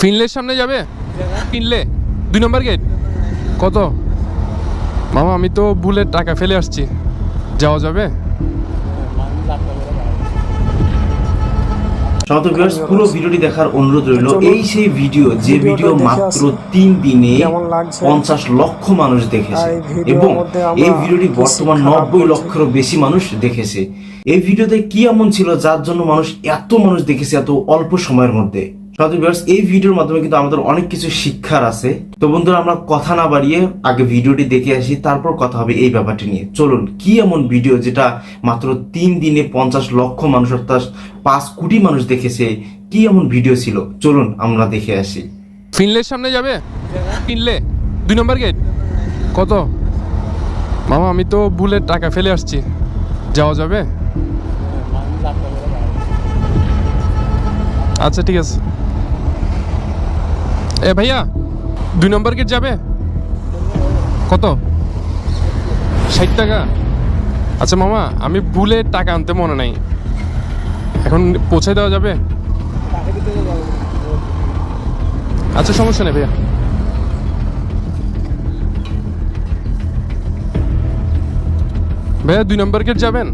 ফিনলের সামনে যাবে? ফিনলে। দুই নম্বর গেট কত? মামা আমি তো ভুলে টাকা ফেলে আসছি। যাওয়া যাবে? পুরো ভিডিওটি দেখার অনুরোধ রইল। এই সেই ভিডিও যে ভিডিও মাত্র তিন দিনে পঞ্চাশ লক্ষ মানুষ দেখেছে। এবং এই ভিডিওটি বর্তমান নব্বই? লক্ষেরও বেশি মানুষ দেখেছে। এই ভিডিওতে কি এমন ছিল যার জন্য মানুষ এত মানুষ দেখেছে এত অল্প সময়ের মধ্যে? এই ভিডিওর মাধ্যমে কিন্তু আমাদের অনেক কিছু শিক্ষার আছে। তো বন্ধুরা, আমরা কথা না বাড়িয়ে আগে ভিডিওটি দেখে আসি, তারপর কথা হবে এই ব্যাপারটি নিয়ে। চলুন, কি এমন ভিডিও যেটা মাত্র তিন দিনে পঞ্চাশ লক্ষ মানুষ অর্থাৎ পাঁচ কোটি মানুষ দেখেছে? কি এমন ভিডিও ছিল? চলুন, আমরা দেখে আসি। ফিনলের সামনে যাবে? ফিনলে দুই নম্বর গেট কত? মামা, আমি তো ভুলে টাকা ফেলে আসছি। যাওয়া যাবে? আচ্ছা ঠিক আছে। এ ভাইয়া, দুই নম্বর গেট যাবে? কত? ষাট টাকা? আচ্ছা মামা, আমি ভুলে টাকা আনতে মনে নাই। এখন পৌঁছে দেওয়া যাবে? আচ্ছা সমস্যা নেই ভাইয়া। ভাইয়া, দুই নম্বর গেট যাবেন?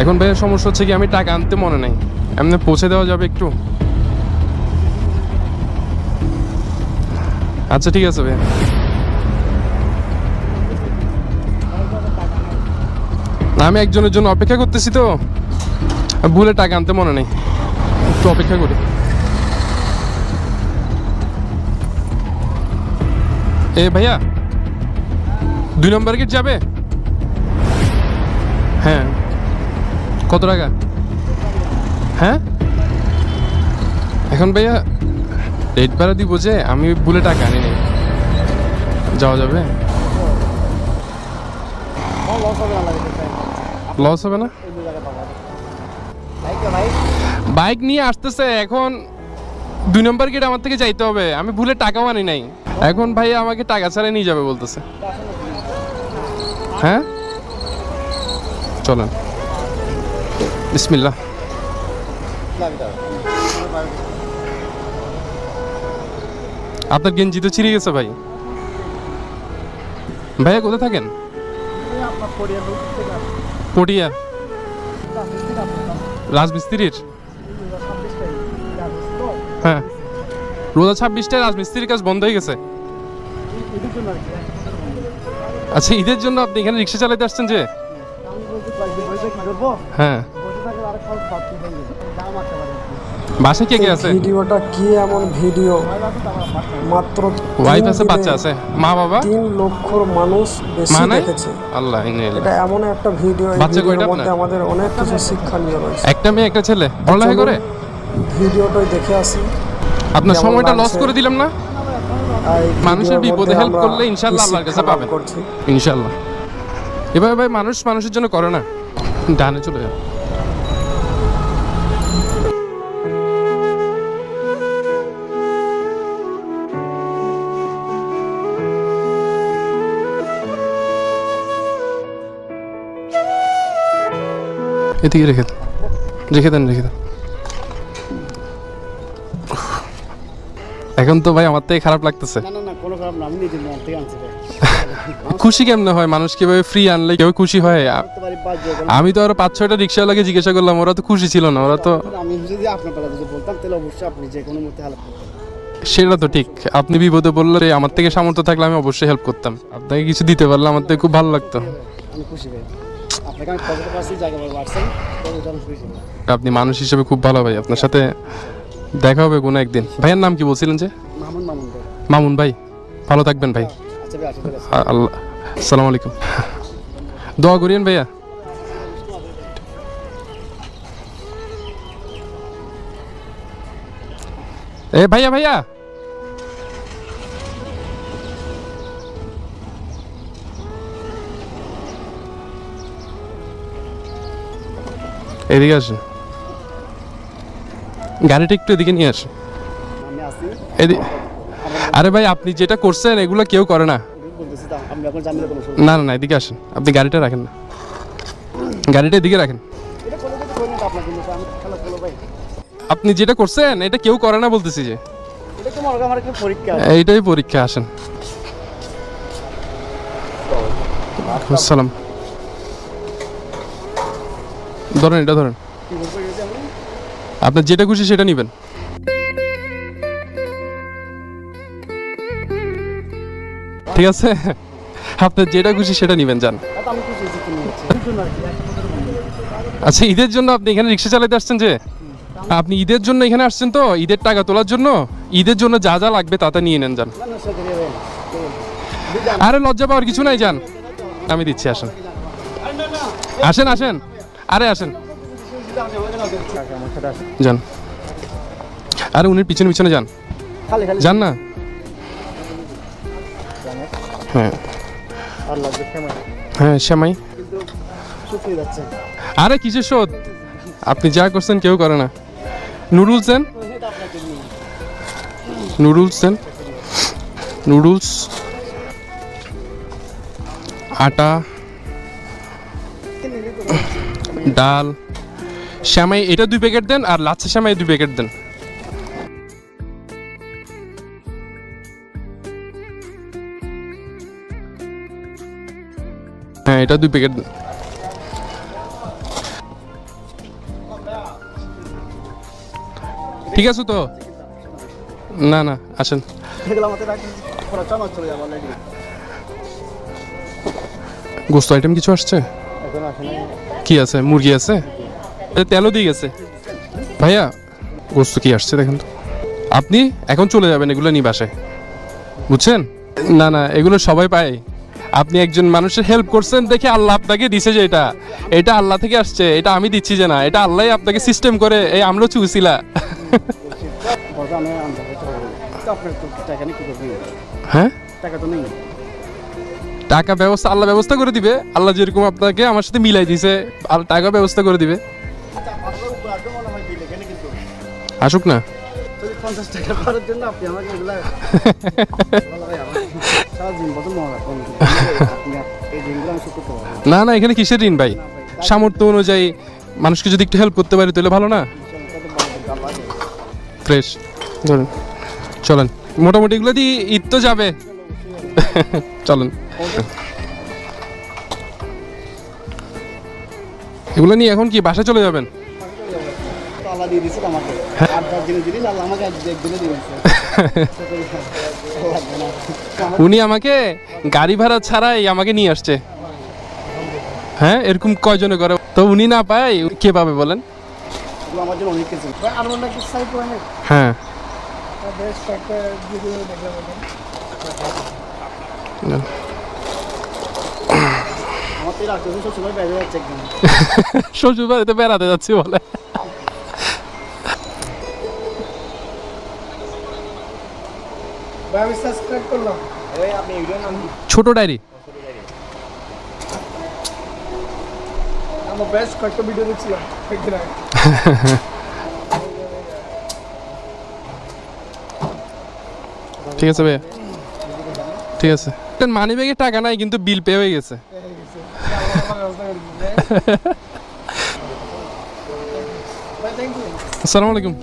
এখন ভাইয়া, সমস্যা হচ্ছে কি, আমি টাকা আনতে মনে নাই। এমনি পৌঁছে দেওয়া যাবে একটু? আচ্ছা ঠিক আছে ভাইয়া। না, আমি একজনের জন্য অপেক্ষা করতেছি তো। ভুলে টাকা আনতে মনে নেই। একটু অপেক্ষা করি। এ ভাইয়া দুই নম্বর গেট যাবে? হ্যাঁ। কত টাকা? হ্যাঁ? এখন ভাইয়া রেট ভাড়া দিব যে, আমি ভুলে টাকা আনি যাওয়া যাবে? লস হবে না? বাইক নিয়ে আসতেছে, এখন দুই নম্বর গেট আমার থেকে যাইতে হবে। আমি ভুলে টাকাও আনি নাই। এখন ভাই আমাকে টাকা ছাড়া নিয়ে যাবে বলতেছে। হ্যাঁ? চলেন। বিসমিল্লাহ। আপনার গেঞ্জি তো ছিঁড়ে গেছে ভাই। ভাইয়া, কোথায় থাকেন? পটিয়া। রাজমিস্ত্রির? হ্যাঁ। রোজা ছাব্বিশটায় রাজমিস্ত্রির কাজ বন্ধ হয়ে গেছে। আচ্ছা ঈদের জন্য আপনি এখানে রিক্সা চালাতে আসছেন যে? হ্যাঁ। বাসায় কে কে আছে? ভিডিওটা কি এমন ভিডিও? মাত্র ওয়াইফ আছে বাচ্চা আছে। মা বাবা? তিন লক্ষর মানুষ বেশি দেখেছে। আল্লাহ এটা এমন একটা ভিডিও বাচ্চা কয়টা মধ্যে আমাদের অনেক কিছু শিক্ষণীয় রয়েছে। একটা মেয়ে একটা ছেলে। পড়ালেখা করে? ভিডিওটাই দেখে আসি। আপনার সময়টা লস করে দিলাম না? মানুষের বিপদে হেল্প করলে ইনশাআল্লাহ আল্লাহর কাছে পাবেন। করছি? ইনশাল্লাহ এভাবে ভাই মানুষ মানুষের জন্য করে না। ডানে চলে যাও এদিকে রেখে দেন রেখে দেন রেখে দেন। এখন তো ভাই আমার থেকে খারাপ লাগতেছে। খুশি কেমনে হয়? মানুষ কীভাবে ফ্রি আনলে কেউ খুশি হয়? আমি তো আরও পাঁচ ছয়টা রিক্সা লাগে জিজ্ঞাসা করলাম ওরা তো খুশি ছিল না ওরা তো আমি যদি আপনার যদি বলতাম তাহলে অবশ্যই আপনি যে কোনো মতে হেল্প সেটা তো ঠিক। আপনি বিপদে বললে আমার থেকে সামর্থ্য থাকলে আমি অবশ্যই হেল্প করতাম। আপনাকে কিছু দিতে পারলে আমার থেকে খুব ভালো লাগতো। আমি খুশি ভাই। আপনাকে আমি জায়গা বলে পারছেন আপনি মানুষ হিসেবে খুব ভালো ভাই। আপনার সাথে দেখা হবে কোনো একদিন। ভাইয়ের নাম কি বলছিলেন যে? মামুন মামুন ভাই। মামুন ভাই ভালো থাকবেন ভাই। আচ্ছা আচ্ছা ঠিক আছে আ- আল্লাহ আসসালামু আলাইকুম। দোয়া করিয়েন ভাইয়া। এ ভাইয়া ভাইয়া! এদিকে আসেন। গাড়িটা একটু এদিকে নিয়ে আসেন। আমি আসি এদি আরে ভাই, আপনি যেটা করছেন, এগুলো কেউ করে না। না না না, এদিকে আসেন। আপনি গাড়িটা রাখেন না। গাড়িটা এদিকে রাখেন। আপনি যেটা করছেন, এটা কেউ করে না বলতেছি যে। এইটাই পরীক্ষা, আসেন। সালাম ধরেন, এটা ধরেন। আপনার যেটা খুশি সেটা নেবেন। ঠিক আছে? আপনার যেটা খুশি সেটা নেবেন, যান। আচ্ছা ঈদের জন্য আপনি এখানে রিক্সা চালাতে আসছেন যে? আপনি ঈদের জন্য এখানে আসছেন তো? ঈদের টাকা তোলার জন্য? ঈদের জন্য যা যা লাগবে তা তা নিয়ে নেন, যান। আরে, লজ্জা পাওয়ার কিছু নাই, যান। আমি দিচ্ছি, আসেন। আসেন আসেন। আরে আসেন। যান। আরে উনি পিছনে পিছনে যান। যান না। হ্যাঁ। হ্যাঁ শ্যামাই। আরে কিসের শোধ? আপনি যা করছেন কেউ করে না। নুডলস দেন। নুডলস দেন। নুডলস আটা ডাল, শ্যামাই, এটা দুই প্যাকেট দেন আর লাচ্ছা শ্যামাই দুই প্যাকেট দেন। হ্যাঁ এটা দুই প্যাকেট দেন। ঠিক আছে তো? না না, আসেন। গোস্ত আইটেম কিছু আসছে? কি আছে? মুরগি আছে? তেলও দিয়ে গেছে। ভাইয়া গোস্ত কি আসছে দেখেন তো। আপনি এখন চলে যাবেন এগুলো নিয়ে বাসায়। বুঝছেন? না না এগুলো সবাই পায়। আপনি একজন মানুষের হেল্প করছেন দেখে আল্লাহ আপনাকে দিছে যে এটা। এটা আল্লাহ থেকে আসছে এটা আমি দিচ্ছি যে না। এটা আল্লাহ আপনাকে সিস্টেম করে এই আমলো চুছিলা হ্যাঁ? টাকা তো নেই। টাকা ব্যবস্থা আল্লাহ ব্যবস্থা করে দিবে। আল্লাহ যেরকম আপনাকে আমার সাথে মিলাই দিছে আর টাকা ব্যবস্থা করে দিবে। আসুক না। না না এখানে কিসের ঋণ ভাই? সামর্থ্য অনুযায়ী মানুষকে যদি একটু হেল্প করতে পারি তাহলে ভালো না? ফ্রেশ ধরেন। চলেন। মোটামুটি এগুলো দিয়ে ঈদ তো যাবে। চলেন। এগুলো নিয়ে এখন কি বাসায় চলে যাবেন? আমার উনি আমাকে গাড়ি ভাড়া ছাড়াই আমাকে নিয়ে আসছে। হ্যাঁ এরকম কয়জনে করে তো উনি না পায় কে পাবে বলেন? হ্যাঁ। শ্বশুর বাড়িতে বেড়াতে যাচ্ছি বলে ছোট ডায়েরি। ঠিক আছে ভাইয়া। ঠিক আছে। মানি ব্যাগে টাকা নাই কিন্তু বিল পে হয়ে গেছে। আসসালামু আলাইকুম।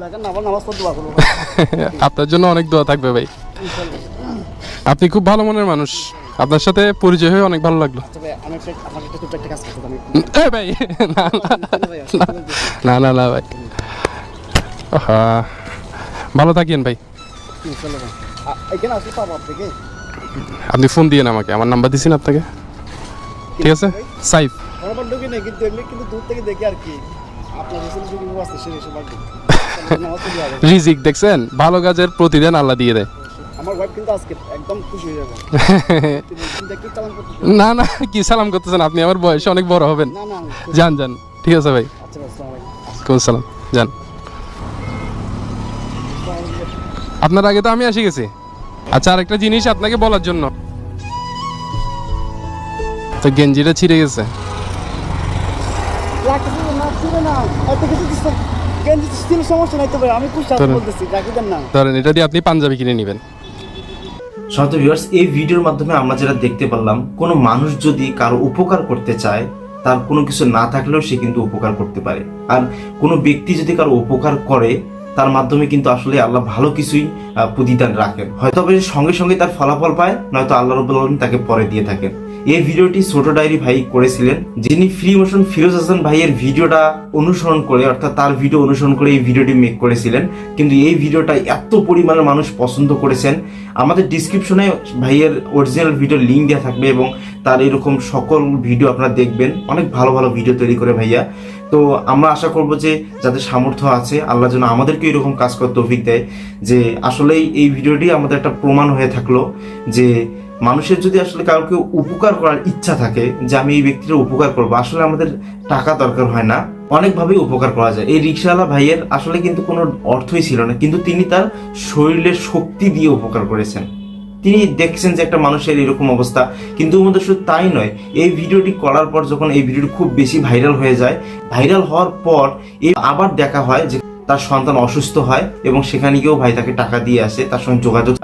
আপনার জন্য অনেক দোয়া থাকবে ভাই। আপনি খুব ভালো মনের মানুষ। আপনার সাথে পরিচয় হয়ে অনেক ভালো লাগল। এ ভাই না না না ভাই। ভালো থাকেন ভাই। আপনি ফোন দিয়েন আমাকে আমার নাম্বার দিয়েছেন আপনাকে। ঠিক আছে? সাইফ। কিন্তু দূর থেকে দেখি আর কি। আপনার রিজিক দেখছেন? ভালো কাজের প্রতিদিন আল্লাহ দিয়ে দেয়। আমার ওয়াইফ কিন্তু আজকে একদম খুশি হয়ে যাবে। তুমি দেখি চালান করতে না না কি সালাম করতেছেন আপনি? আমার বয়সে অনেক বড় হবেন। যান যান। ঠিক আছে ভাই। আচ্ছা সালাম যান। আপনার আগে তো আমি এসে গেছি। আচ্ছা আরেকটা জিনিস আপনাকে বলার জন্য। তো গেঞ্জিটা ছিঁড়ে গেছে। না কিছু গেঞ্জি স্টিল সমস্যা নাই তো ভাই আমি খুব সাথে বলতেছি রাখি না। ধরেন এটা দিয়ে আপনি পাঞ্জাবি কিনে নেবেন। শত ভিউয়ার্স এই ভিডিওর মাধ্যমে আমরা যেটা দেখতে পারলাম কোনো মানুষ যদি কারও উপকার করতে চায় তার কোনো কিছু না থাকলেও সে কিন্তু উপকার করতে পারে। আর কোনো ব্যক্তি যদি কারও উপকার করে তার মাধ্যমে কিন্তু আসলে আল্লাহ ভালো কিছুই প্রতিদান রাখেন। হয়তো সঙ্গে সঙ্গে তার ফলাফল পায় নয়তো আল্লাহ রবুল তাকে পরে দিয়ে থাকেন। এই ভিডিওটি ছোট ডায়েরি ভাই করেছিলেন, যিনি ফ্রি মোশন ফিরোজ হাসান ভাইয়ের ভিডিওটা অনুসরণ করে, অর্থাৎ তার ভিডিও অনুসরণ করে এই ভিডিওটি মেক করেছিলেন। কিন্তু এই ভিডিওটা এত পরিমাণে মানুষ পছন্দ করেছেন। আমাদের ডিসক্রিপশনে ভাইয়ের অরিজিনাল ভিডিও লিঙ্ক দেওয়া থাকবে এবং তার এরকম সকল ভিডিও আপনারা দেখবেন। অনেক ভালো ভালো ভিডিও তৈরি করে ভাইয়া। তো আমরা আশা করব যে যাদের সামর্থ্য আছে, আল্লাহ যেন আমাদেরকে এরকম কাজ করতে তৌফিক দেয়। যে আসলেই এই ভিডিওটি আমাদের একটা প্রমাণ হয়ে থাকল যে মানুষের যদি আসলে কাউকে উপকার করার ইচ্ছা থাকে যে আমি এই ব্যক্তির উপকার করব, আসলে আমাদের টাকা দরকার হয় না। অনেকভাবেই উপকার করা যায়। এই রিক্সাওয়ালা ভাইয়ের আসলে কিন্তু কোনো অর্থই ছিল না, কিন্তু তিনি তার শরীরের শক্তি দিয়ে উপকার করেছেন। তিনি দেখছেন যে একটা মানুষের এরকম অবস্থা, কিন্তু মধ্যে শুধু তাই নয়, এই ভিডিওটি করার পর যখন এই ভিডিওটি খুব বেশি ভাইরাল হয়ে যায়, ভাইরাল হওয়ার পর এই আবার দেখা হয় যে তার সন্তান অসুস্থ হয় এবং সেখানে গিয়েও ভাই তাকে টাকা দিয়ে আসে, তার সঙ্গে যোগাযোগ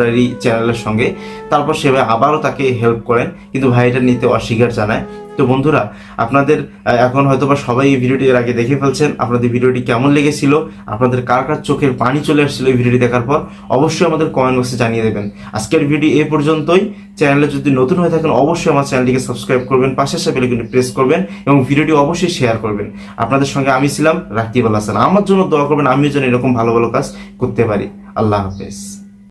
ডায়েরি চ্যানেলের সঙ্গে। তারপর সে আবারও তাকে হেল্প করেন, কিন্তু ভাইটা নিতে অস্বীকার জানায়। তো বন্ধুরা, আপনাদের এখন হয়তো বা সবাই এই ভিডিওটি এর আগে দেখে ফেলছেন। আপনাদের ভিডিওটি কেমন লেগেছিল? আপনাদের কার কার চোখের পানি চলে আসছিল এই ভিডিওটি দেখার পর অবশ্যই আমাদের কমেন্ট বক্সে জানিয়ে দেবেন। আজকের ভিডিও এ পর্যন্তই। চ্যানেলে যদি নতুন হয়ে থাকেন, অবশ্যই আমার চ্যানেলটিকে সাবস্ক্রাইব করবেন, পাশে সাথে বেলকনটি প্রেস করবেন এবং ভিডিওটি অবশ্যই শেয়ার করবেন। আপনাদের সঙ্গে আমি ছিলাম রাকিব আল হাসান। আমার জন্য দোয়া করবেন, আমিও যেন এরকম ভালো ভালো কাজ করতে পারি। আল্লাহ হাফেজ।